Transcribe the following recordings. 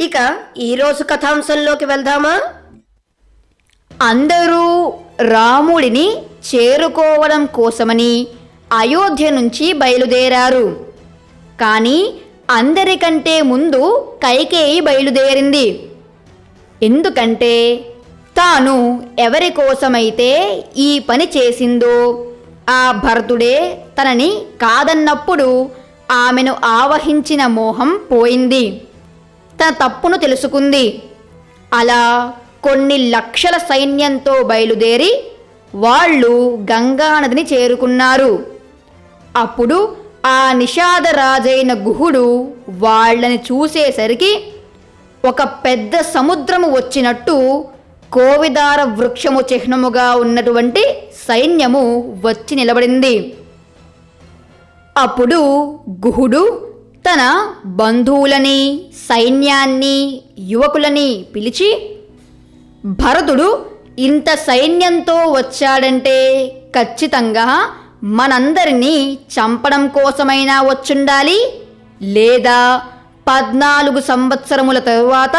ఇక ఈరోజు కథాంశంలోకి వెళ్దామా? అందరూ రాముడిని చేరుకోవడం కోసమని అయోధ్య నుంచి బయలుదేరారు. కానీ అందరికంటే ముందు కైకేయి బయలుదేరింది. ఎందుకంటే తాను ఎవరి కోసమైతే ఈ పని చేసిందో ఆ భరతుడే తనని కాదన్నప్పుడు ఆమెను ఆవహించిన మోహం పోయింది. తన తప్పును తెలుసుకుంది. అలా కొన్ని లక్షల సైన్యంతో బయలుదేరి వాళ్ళు గంగానదిని చేరుకున్నారు. అప్పుడు ఆ నిషాదరాజైన గుహుడు వాళ్ళని చూసేసరికి ఒక పెద్ద సముద్రము వచ్చినట్టు కోవిదార వృక్షము చిహ్నముగా ఉన్నటువంటి సైన్యము వచ్చి నిలబడింది. అప్పుడు గుహుడు తన బంధువులని సైన్యాన్ని యువకులని పిలిచి భరతుడు ఇంత సైన్యంతో వచ్చాడంటే ఖచ్చితంగా మనందరినీ చంపడం కోసమైనా వచ్చుండాలి? లేదా పద్నాలుగు సంవత్సరముల తరువాత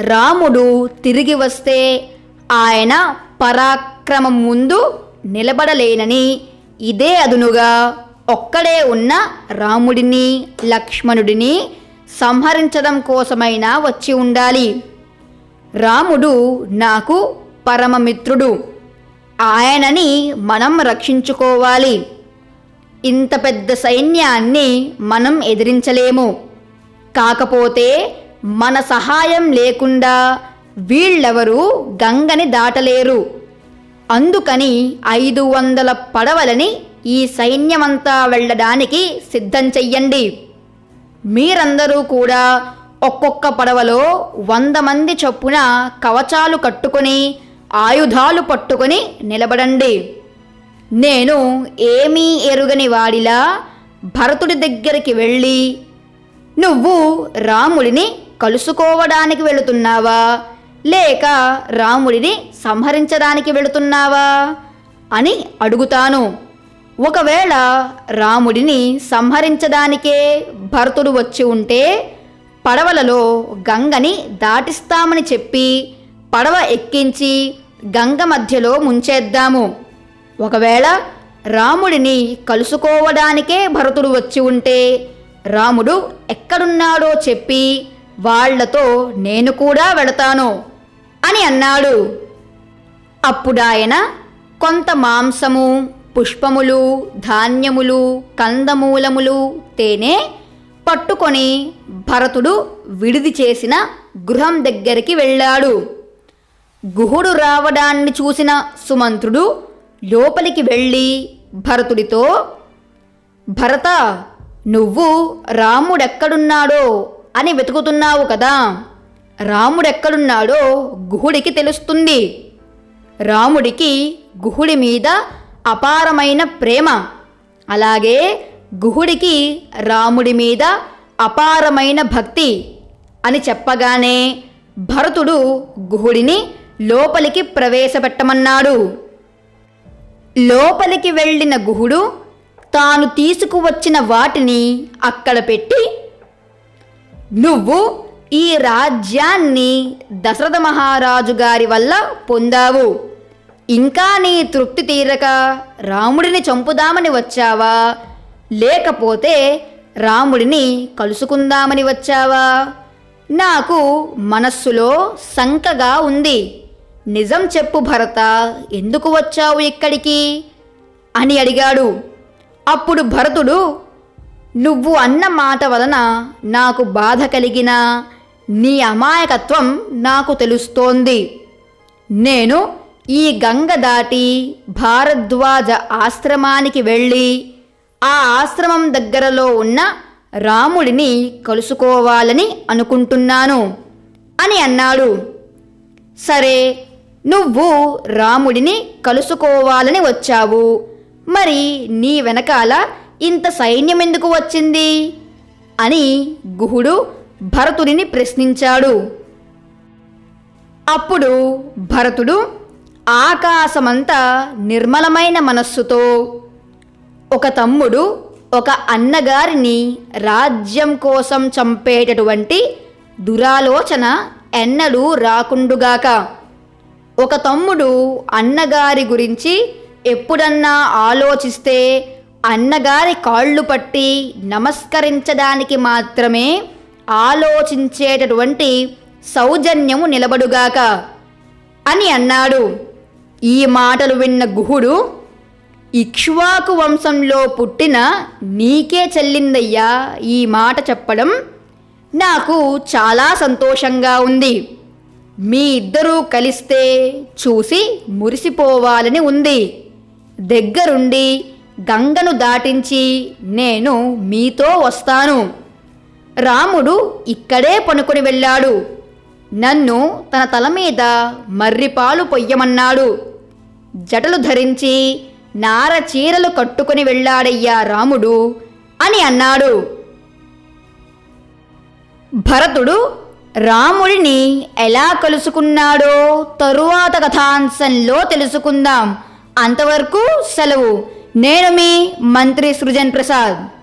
రాముడు తిరిగి వస్తే ఆయన పరాక్రమం ముందు నిలబడలేనని ఇదే అదునుగా ఒక్కడే ఉన్న రాముడిని లక్ష్మణుడిని సంహరించడం కోసమైనా వచ్చి ఉండాలి. రాముడు నాకు పరమమిత్రుడు. ఆయనని మనం రక్షించుకోవాలి. ఇంత పెద్ద సైన్యాన్ని మనం ఎదిరించలేము. కాకపోతే మన సహాయం లేకుండా వీళ్ళెవరూ గంగని దాటలేరు. అందుకని ఐదు వందల పడవలని ఈ సైన్యమంతా వెళ్ళడానికి సిద్ధం చెయ్యండి. మీరందరూ కూడా ఒక్కొక్క పడవలో వంద మంది చొప్పున కవచాలు కట్టుకొని ఆయుధాలు పట్టుకొని నిలబడండి. నేను ఏమీ ఎరుగని వాడిలా భరతుడి దగ్గరికి వెళ్ళి నువ్వు రాముడిని కలుసుకోవడానికి వెళుతున్నావా? లేక రాముడిని సంహరించడానికి వెళుతున్నావా? అని అడుగుతాను. ఒకవేళ రాముడిని సంహరించడానికే భరతుడు వచ్చి ఉంటే పడవలలో గంగని దాటిస్తామని చెప్పి పడవ ఎక్కించి గంగ మధ్యలో ముంచేద్దాము. ఒకవేళ రాముడిని కలుసుకోవడానికే భరతుడు వచ్చి ఉంటే రాముడు ఎక్కడున్నాడో చెప్పి వాళ్ళతో నేను కూడా వెళతాను అని అన్నాడు. అప్పుడాయన కొంత మాంసము పుష్పములు ధాన్యములు కందమూలములు తేనె పట్టుకొని భరతుడు విడిది చేసిన గృహం దగ్గరికి వెళ్ళాడు. గుహుడు రావడాన్ని చూసిన సుమంత్రుడు లోపలికి వెళ్ళి భరతుడితో భరత నువ్వు రాముడెక్కడున్నాడో అని వెతుకుతున్నావు కదా. రాముడెక్కడున్నాడో గుహుడికి తెలుస్తుంది. రాముడికి గుహుడి మీద అపారమైన ప్రేమ. అలాగే గుహుడికి రాముడి మీద అపారమైన భక్తి అని చెప్పగానే భరతుడు గుహుడిని లోపలికి ప్రవేశపెట్టమన్నాడు. లోపలికి వెళ్ళిన గుహుడు తాను తీసుకువచ్చిన వాటిని అక్కడ పెట్టి నువ్వు ఈ రాజ్యాన్ని దశరథ మహారాజు గారి వల్ల పొందావు. ఇంకా నీ తృప్తి తీరక రాముడిని చంపుదామని వచ్చావా? లేకపోతే రాముడిని కలుసుకుందామని వచ్చావా? నాకు మనస్సులో శంకగా ఉంది. నిజం చెప్పు భరత ఎందుకు వచ్చావు ఇక్కడికి? అని అడిగాడు. అప్పుడు భరతుడు నువ్వు అన్న మాట వలన నాకు బాధ కలిగిన నీ అమాయకత్వం నాకు తెలుస్తోంది. నేను ఈ గంగ దాటి భారద్వాజ ఆశ్రమానికి వెళ్ళి ఆ ఆశ్రమం దగ్గరలో ఉన్న రాముడిని కలుసుకోవాలని అనుకుంటున్నాను అని అన్నాడు. సరే నువ్వు రాముడిని కలుసుకోవాలని వచ్చావు. మరి నీ వెనకాల ఇంత సైన్యం ఎందుకు వచ్చింది? అని గుహుడు భరతుడిని ప్రశ్నించాడు. అప్పుడు భరతుడు ఆకాశమంతా నిర్మలమైన మనస్సుతో ఒక తమ్ముడు ఒక అన్నగారిని రాజ్యం కోసం చంపేటటువంటి దురాలోచన ఎన్నడూ రాకుండుగాక. ఒక తమ్ముడు అన్నగారి గురించి ఎప్పుడన్నా ఆలోచిస్తే అన్నగారి కాళ్ళు పట్టి నమస్కరించడానికి మాత్రమే ఆలోచించేటటువంటి సౌజన్యము నిలబడుగాక అని అన్నాడు. ఈ మాటలు విన్న గుహుడు ఇక్ష్వాకు వంశంలో పుట్టిన నీకే చెల్లిందయ్యా ఈ మాట చెప్పడం నాకు చాలా సంతోషంగా ఉంది. మీ ఇద్దరూ కలిస్తే చూసి మురిసిపోవాలని ఉంది. దగ్గరుండి గంగను దాటించి నేను మీతో వస్తాను. రాముడు ఇక్కడే పనుకొని వెళ్ళాడు. నన్ను తన తల మీద మర్రిపాలు పొయ్యమన్నాడు. జటలు ధరించి నార చీరలు కట్టుకొని వెళ్ళాడయ్యా రాముడు అని అన్నాడు. భరతుడు రాముడిని ఎలా కలుసుకున్నాడో తరువాత కథాంశంలో తెలుసుకుందాం. అంతవరకు సెలవు. నేను మీ మంత్రి సృజన్ ప్రసాద్.